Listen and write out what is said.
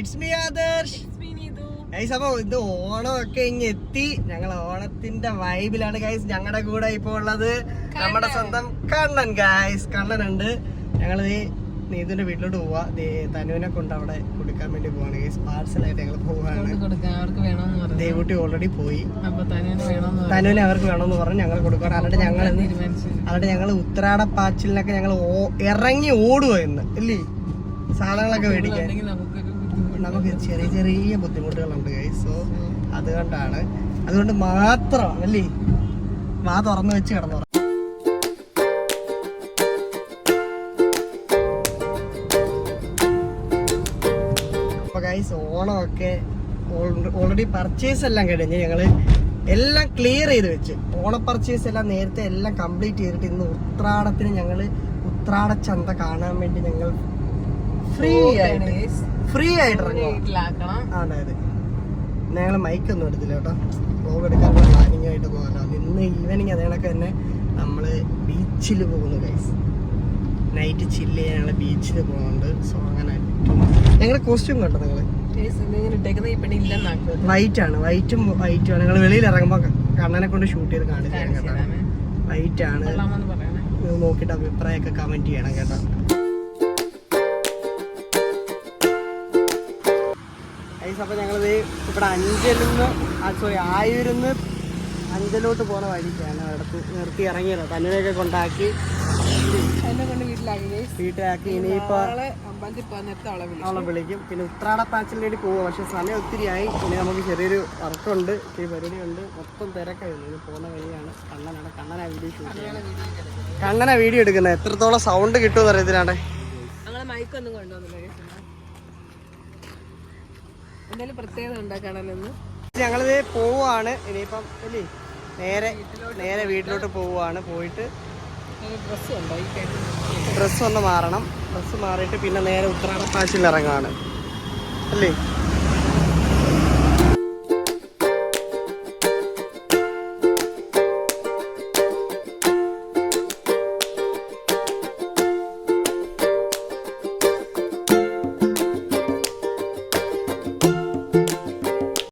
It's me Adarsh guys അപ്പൊ ഇത് ഓണമൊക്കെ ഇങ്ങ് എത്തി. ഞങ്ങൾ ഓണത്തിന്റെ വൈബിലാണ് ഗൈസ് ഞങ്ങളുടെ കൂടെ ഇപ്പൊ ഉള്ളത് നമ്മുടെ സ്വന്തം കണ്ണൻ ഗൈസ് കണ്ണനുണ്ട്. ഞങ്ങൾ ഈ നീതുവിന്റെ വീട്ടിലോട്ട് പോവാ. തനുവിനെ കൊണ്ട് അവിടെ കൊടുക്കാൻ വേണ്ടി പോവാണ് ഗൈസ് പാർസലായിട്ട് ഞങ്ങൾ പോവാണ്. ദേവൂട്ടി ഓൾറെഡി പോയി. തനുവിനെ അവർക്ക് വേണമെന്ന് പറഞ്ഞു. ഞങ്ങൾ കൊടുക്കണം അവരുടെ ഞങ്ങൾ അവരുടെ ഞങ്ങൾ ഉത്രാട ഞങ്ങൾ ഞങ്ങൾ ഇറങ്ങി ഓടുക ഇന്ന്. ഇല്ലേ? സാധനങ്ങളൊക്കെ മേടിക്കാൻ. നമുക്ക് ചെറിയ ചെറിയ ബുദ്ധിമുട്ടുകളുണ്ട് സോ അതുകൊണ്ടാണ്. അതുകൊണ്ട് മാത്രം അല്ലേ? മാ തുറന്നു വെച്ച് കിടന്നു അപ്പൊ ഗൈസ് ഓണമൊക്കെ ഓൾറെഡി പർച്ചേസ് എല്ലാം കഴിഞ്ഞ് ഞങ്ങൾ എല്ലാം ക്ലിയർ ചെയ്ത് വെച്ച്. ഓണ പർച്ചേസ് എല്ലാം നേരത്തെ എല്ലാം കംപ്ലീറ്റ് ചെയ്തിട്ട് ഇന്ന് ഉത്രാടത്തിന് ഞങ്ങൾ ഉത്രാട ചന്ത കാണാൻ വേണ്ടി ഞങ്ങൾ ഫ്രീ ആയിട്ട് ഫ്രീ ആയിട്ട് ഞങ്ങൾ മൈക്കൊന്നും എടുത്തില്ല കേട്ടോ. വ്ലോഗ് എടുക്കാനുള്ള പ്ലാനിങ് ആയിട്ട് പോകാനോ? ഇന്ന് ഈവനിങ് അതേണൊക്കെ തന്നെ നമ്മൾ ബീച്ചിൽ പോകുന്നു ഗൈസ് നൈറ്റ് ചില്ല് ഞങ്ങൾ ബീച്ചിൽ പോകുന്നുണ്ട്. സോ അങ്ങനെ. ഞങ്ങളുടെ കോസ്റ്റ്യൂം കണ്ടോ നിങ്ങൾ ഇല്ലെന്നാക്കും വൈറ്റ് ആണ്. വൈറ്റും വൈറ്റും ആണ്. ഞങ്ങൾ വെളിയിൽ ഇറങ്ങുമ്പോൾ കണ്ണനെ കൊണ്ട് ഷൂട്ട് ചെയ്ത് കാണിച്ചു വൈറ്റ് ആണ്. നോക്കിയിട്ട് അഭിപ്രായമൊക്കെ കമന്റ് ചെയ്യണം കേട്ടോ. അപ്പോൾ ഞങ്ങളിത് ഇവിടെ അഞ്ചലിന്ന് സോറി ആയൂരിന്ന് അഞ്ചലോട്ട് പോണ വഴിക്കാണ്. അവിടെ നിർത്തി ഇറങ്ങിയത്. തന്നിനെയൊക്കെ കൊണ്ടാക്കി എന്നെ കൊണ്ട് വീട്ടിലാക്കി ഇനിയിപ്പോൾ അവളെ വിളിക്കും. പിന്നെ ഉത്രാട പാച്ചിലേക്ക് പോവുക പക്ഷെ സമയം ഒത്തിരി ആയി പിന്നെ നമുക്ക് ചെറിയൊരു വർക്കുണ്ട്. ഇത്തിരി പരിപാടിയുണ്ട്. മൊത്തം തിരക്കായിരുന്നു ഇനി പോകുന്ന വഴിയാണ്. കണ്ണനാണ്. കണ്ണനാ വീഡിയോ ഷൂട്ട് കണ്ണനാ വീഡിയോ എടുക്കുന്നത്. എത്രത്തോളം സൗണ്ട് കിട്ടുമെന്ന് ഞങ്ങളെ മൈക്കൊന്നും കൊണ്ടുവന്നില്ല. എന്തായാലും പ്രത്യേകത ഉണ്ടാക്കണമെന്ന് ഞങ്ങളിത് പോവാണ്. ഇനിയിപ്പം അല്ലേ നേരെ നേരെ വീട്ടിലോട്ട് പോവുകയാണ് പോയിട്ട് ഡ്രസ്സ് ഒന്ന് മാറണം. ഡ്രസ്സ് മാറിയിട്ട് പിന്നെ നേരെ ഉത്രാടപ്പാച്ചിൽ ഇറങ്ങുകയാണ് അല്ലേ?